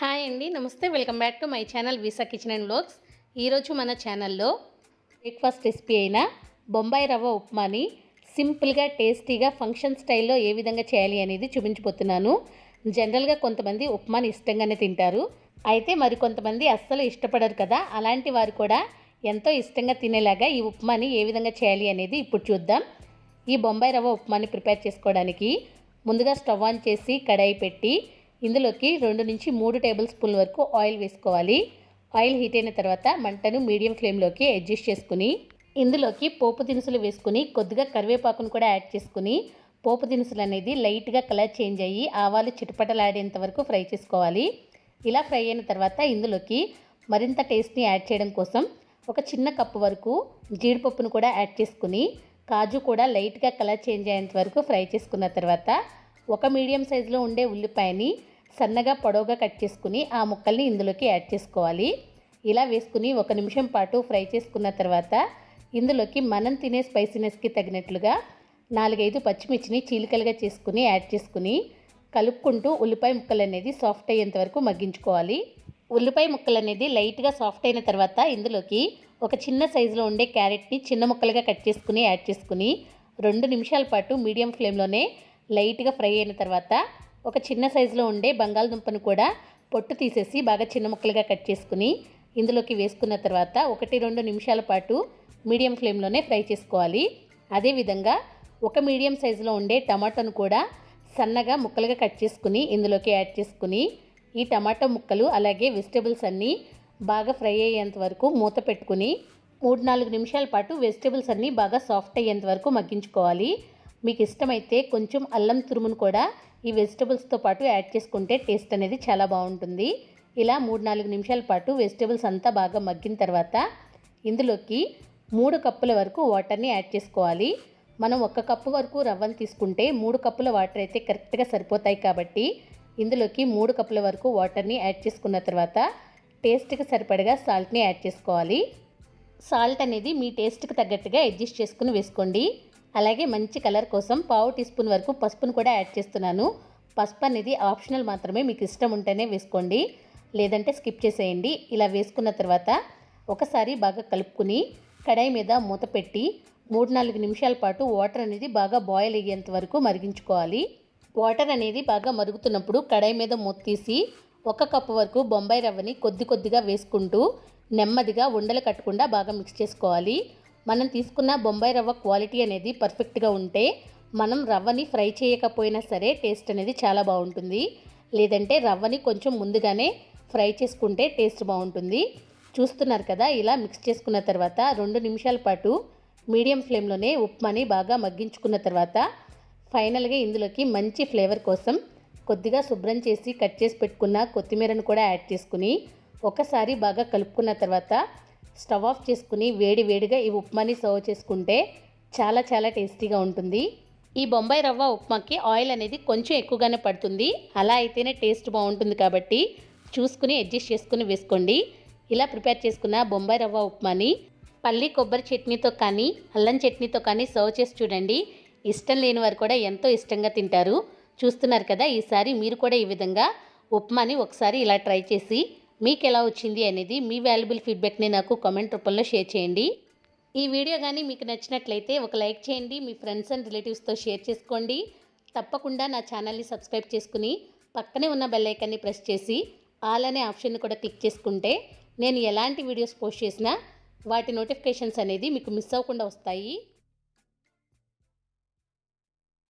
Hi అండి నమస్తే. Welcome back to my channel visa kitchen and blogs ఈరోజు మన ఛానల్లో బ్రేక్ఫాస్ట్ రెసిపీ అయిన బొంబాయి రవ్వ ఉప్మాని సింపుల్గా టేస్టీగా ఫంక్షన్ స్టైల్లో ఏ విధంగా చేయాలి అనేది చూపించబోతున్నాను. జనరల్గా కొంతమంది ఉప్మాని ఇష్టంగానే తింటారు. అయితే మరి కొంతమంది అస్సలు ఇష్టపడరు కదా. అలాంటి వారు కూడా ఎంతో ఇష్టంగా తినేలాగా ఈ ఉప్మాని ఏ విధంగా చేయాలి అనేది ఇప్పుడు చూద్దాం. ఈ బొంబాయి రవ్వ ఉప్మాని ప్రిపేర్ చేసుకోవడానికి ముందుగా స్టవ్ ఆన్ చేసి కడాయి పెట్టి ఇందులోకి రెండు నుంచి మూడు టేబుల్ స్పూన్ల వరకు ఆయిల్ వేసుకోవాలి. ఆయిల్ హీట్ అయిన తర్వాత మంటను మీడియం ఫ్లేమ్లోకి అడ్జస్ట్ చేసుకుని ఇందులోకి పోపు దినుసులు వేసుకుని కొద్దిగా కరివేపాకును కూడా యాడ్ చేసుకుని పోపు దినుసులు అనేది లైట్గా కలర్ చేంజ్ అయ్యి ఆవాలు చిటపటలాడేంత వరకు ఫ్రై చేసుకోవాలి. ఇలా ఫ్రై అయిన తర్వాత ఇందులోకి మరింత టేస్ట్ని యాడ్ చేయడం కోసం ఒక చిన్న కప్పు వరకు జీడిపప్పును కూడా యాడ్ చేసుకుని కాజు కూడా లైట్గా కలర్ చేంజ్ అయ్యేంత వరకు ఫ్రై చేసుకున్న తర్వాత ఒక మీడియం సైజులో ఉండే ఉల్లిపాయని సన్నగా పొడవుగా కట్ చేసుకుని ఆ ముక్కల్ని ఇందులోకి యాడ్ చేసుకోవాలి. ఇలా వేసుకుని ఒక నిమిషం పాటు ఫ్రై చేసుకున్న తర్వాత ఇందులోకి మనం తినే స్పైసీనెస్కి తగినట్లుగా నాలుగైదు పచ్చిమిర్చిని చీలికలుగా చేసుకుని యాడ్ చేసుకుని కలుపుకుంటూ ఉల్లిపాయ ముక్కలు అనేది సాఫ్ట్ అయ్యేంత వరకు మగ్గించుకోవాలి. ఉల్లిపాయ ముక్కలు అనేది లైట్గా సాఫ్ట్ అయిన తర్వాత ఇందులోకి ఒక చిన్న సైజులో ఉండే క్యారెట్ని చిన్న ముక్కలుగా కట్ చేసుకుని యాడ్ చేసుకుని రెండు నిమిషాల పాటు మీడియం ఫ్లేమ్లోనే లైట్గా ఫ్రై అయిన తర్వాత ఒక చిన్న సైజులో ఉండే బంగాళదుంపను కూడా పొట్టు తీసేసి బాగా చిన్న ముక్కలుగా కట్ చేసుకుని ఇందులోకి వేసుకున్న తర్వాత ఒకటి రెండు నిమిషాల పాటు మీడియం ఫ్లేమ్లోనే ఫ్రై చేసుకోవాలి. అదేవిధంగా ఒక మీడియం సైజులో ఉండే టమాటాను కూడా సన్నగా ముక్కలుగా కట్ చేసుకుని ఇందులోకి యాడ్ చేసుకుని ఈ టమాటా ముక్కలు అలాగే వెజిటేబుల్స్ అన్నీ బాగా ఫ్రై అయ్యేంత వరకు మూత పెట్టుకుని మూడు నాలుగు నిమిషాల పాటు వెజిటేబుల్స్ అన్నీ బాగా సాఫ్ట్ అయ్యేంత వరకు మగ్గించుకోవాలి. మీకు ఇష్టమైతే కొంచెం అల్లం తురుమును కూడా ఈ వెజిటబుల్స్తో పాటు యాడ్ చేసుకుంటే టేస్ట్ అనేది చాలా బాగుంటుంది. ఇలా మూడు నాలుగు నిమిషాల పాటు వెజిటబుల్స్ అంతా బాగా మగ్గిన తర్వాత ఇందులోకి మూడు కప్పుల వరకు వాటర్ని యాడ్ చేసుకోవాలి. మనం ఒక కప్పు వరకు రవ్వను తీసుకుంటే మూడు కప్పుల వాటర్ అయితే కరెక్ట్గా సరిపోతాయి కాబట్టి ఇందులోకి మూడు కప్పుల వరకు వాటర్ని యాడ్ చేసుకున్న తర్వాత టేస్ట్కి సరిపడగా సాల్ట్ని యాడ్ చేసుకోవాలి. సాల్ట్ అనేది మీ టేస్ట్కి తగ్గట్టుగా అడ్జస్ట్ చేసుకుని వేసుకోండి. అలాగే మంచి కలర్ కోసం పావు టీ స్పూన్ వరకు పసుపును కూడా యాడ్ చేస్తున్నాను. పసుపు అనేది ఆప్షనల్ మాత్రమే మీకు ఇష్టం ఉంటేనే వేసుకోండి. లేదంటే స్కిప్ చేసేయండి. ఇలా వేసుకున్న తర్వాత ఒకసారి బాగా కలుపుకుని కడాయి మీద మూత పెట్టి మూడు నాలుగు నిమిషాల పాటు వాటర్ అనేది బాగా బాయిల్ అయ్యేంత వరకు మరిగించుకోవాలి. వాటర్ అనేది బాగా మరుగుతున్నప్పుడు కడాయి మీద మూత తీసి ఒక కప్పు వరకు బొంబాయి రవ్వని కొద్ది కొద్దిగా వేసుకుంటూ నెమ్మదిగా ఉండలు కట్టకుండా బాగా మిక్స్ చేసుకోవాలి. మనం తీసుకున్న బొంబాయి రవ్వ క్వాలిటీ అనేది పర్ఫెక్ట్గా ఉంటే మనం రవ్వని ఫ్రై చేయకపోయినా సరే టేస్ట్ అనేది చాలా బాగుంటుంది. లేదంటే రవ్వని కొంచెం ముందుగానే ఫ్రై చేసుకుంటే టేస్ట్ బాగుంటుంది. చూస్తున్నారు కదా ఇలా మిక్స్ చేసుకున్న తర్వాత రెండు నిమిషాల పాటు మీడియం ఫ్లేమ్లోనే ఉప్మాని బాగా మగ్గించుకున్న తర్వాత ఫైనల్గా ఇందులోకి మంచి ఫ్లేవర్ కోసం కొద్దిగా శుభ్రం చేసి కట్ చేసి పెట్టుకున్న కొత్తిమీరను కూడా యాడ్ చేసుకుని ఒకసారి బాగా కలుపుకున్న తర్వాత స్టవ్ ఆఫ్ చేసుకుని వేడి వేడిగా ఈ ఉప్మాని సర్వ్ చేసుకుంటే చాలా చాలా టేస్టీగా ఉంటుంది. ఈ బొంబాయి రవ్వ ఉప్మాకి ఆయిల్ అనేది కొంచెం ఎక్కువగానే పడుతుంది. అలా అయితేనే టేస్ట్ బాగుంటుంది కాబట్టి చూసుకుని అడ్జస్ట్ చేసుకుని వేసుకోండి. ఇలా ప్రిపేర్ చేసుకున్న బొంబాయి రవ్వ ఉప్మాని పల్లి కొబ్బరి చట్నీతో కానీ అల్లం చట్నీతో కానీ సర్వ్ చేసి చూడండి. ఇష్టం లేని వారు కూడా ఎంతో ఇష్టంగా తింటారు. చూస్తున్నారు కదా ఈసారి మీరు కూడా ఈ విధంగా ఉప్మాని ఒకసారి ఇలా ట్రై చేసి మీకు ఎలా వచ్చింది అనేది మీ వాల్యుబుల్ ఫీడ్బ్యాక్ని నాకు కామెంట్ రూపంలో షేర్ చేయండి. ఈ వీడియో కానీ మీకు నచ్చినట్లయితే ఒక లైక్ చేయండి మీ ఫ్రెండ్స్ అండ్ రిలేటివ్స్తో షేర్ చేసుకోండి. తప్పకుండా నా ఛానల్ని సబ్స్క్రైబ్ చేసుకుని పక్కనే ఉన్న బెల్లైకాన్ని ప్రెస్ చేసి ఆల్ అనే ఆప్షన్ని కూడా క్లిక్ చేసుకుంటే నేను ఎలాంటి వీడియోస్ పోస్ట్ చేసినా వాటి నోటిఫికేషన్స్ అనేది మీకు మిస్ అవ్వకుండా వస్తాయి.